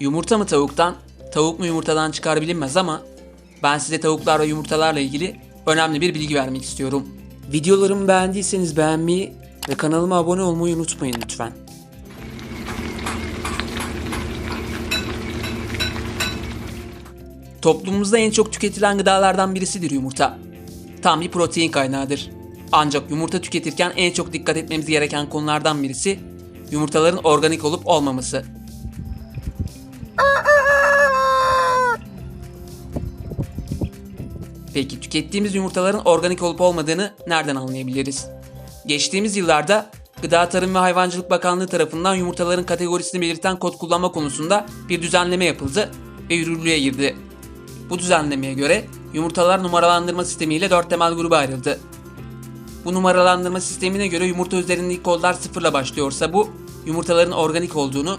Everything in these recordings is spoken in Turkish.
Yumurta mı tavuktan, tavuk mu yumurtadan çıkar bilinmez ama ben size tavuklar ve yumurtalarla ilgili önemli bir bilgi vermek istiyorum. Videolarımı beğendiyseniz beğenmeyi ve kanalıma abone olmayı unutmayın lütfen. Toplumumuzda en çok tüketilen gıdalardan birisidir yumurta. Tam bir protein kaynağıdır. Ancak yumurta tüketirken en çok dikkat etmemiz gereken konulardan birisi yumurtaların organik olup olmaması. Peki tükettiğimiz yumurtaların organik olup olmadığını nereden anlayabiliriz? Geçtiğimiz yıllarda Gıda Tarım ve Hayvancılık Bakanlığı tarafından yumurtaların kategorisini belirten kod kullanma konusunda bir düzenleme yapıldı ve yürürlüğe girdi. Bu düzenlemeye göre yumurtalar numaralandırma sistemiyle 4 temel gruba ayrıldı. Bu numaralandırma sistemine göre yumurta üzerindeki kodlar sıfırla başlıyorsa bu yumurtaların organik olduğunu,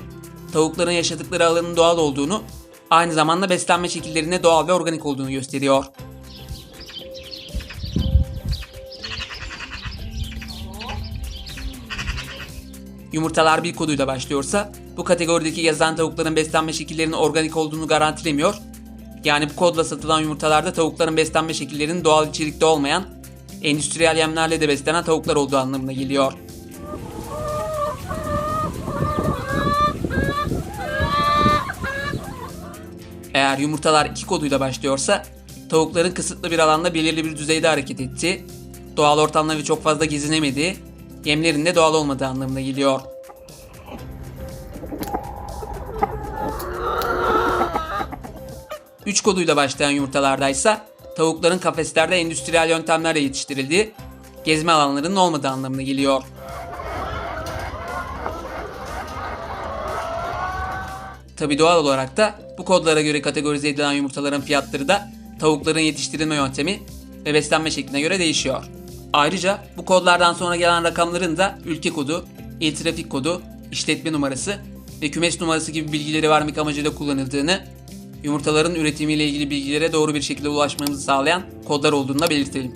tavukların yaşadıkları alanın doğal olduğunu, aynı zamanda beslenme şekillerine doğal ve organik olduğunu gösteriyor. Yumurtalar bir koduyla başlıyorsa bu kategorideki yazan tavukların beslenme şekillerinin organik olduğunu garantilemiyor. Yani bu kodla satılan yumurtalarda tavukların beslenme şekillerinin doğal içerikte olmayan, endüstriyel yemlerle de beslenen tavuklar olduğu anlamına geliyor. Eğer yumurtalar iki koduyla başlıyorsa tavukların kısıtlı bir alanda belirli bir düzeyde hareket ettiği, doğal ortamda ve çok fazla gezinemediği, yemlerin de doğal olmadığı anlamına geliyor. Üç koduyla başlayan yumurtalardaysa tavukların kafeslerde endüstriyel yöntemlerle yetiştirildiği, gezme alanlarının olmadığı anlamına geliyor. Tabi doğal olarak da bu kodlara göre kategorize edilen yumurtaların fiyatları da tavukların yetiştirilme yöntemi ve beslenme şekline göre değişiyor. Ayrıca bu kodlardan sonra gelen rakamların da ülke kodu, il trafik kodu, işletme numarası ve kümes numarası gibi bilgileri vermek amacıyla kullanıldığını, yumurtaların üretimiyle ilgili bilgilere doğru bir şekilde ulaşmamızı sağlayan kodlar olduğunu da belirtelim.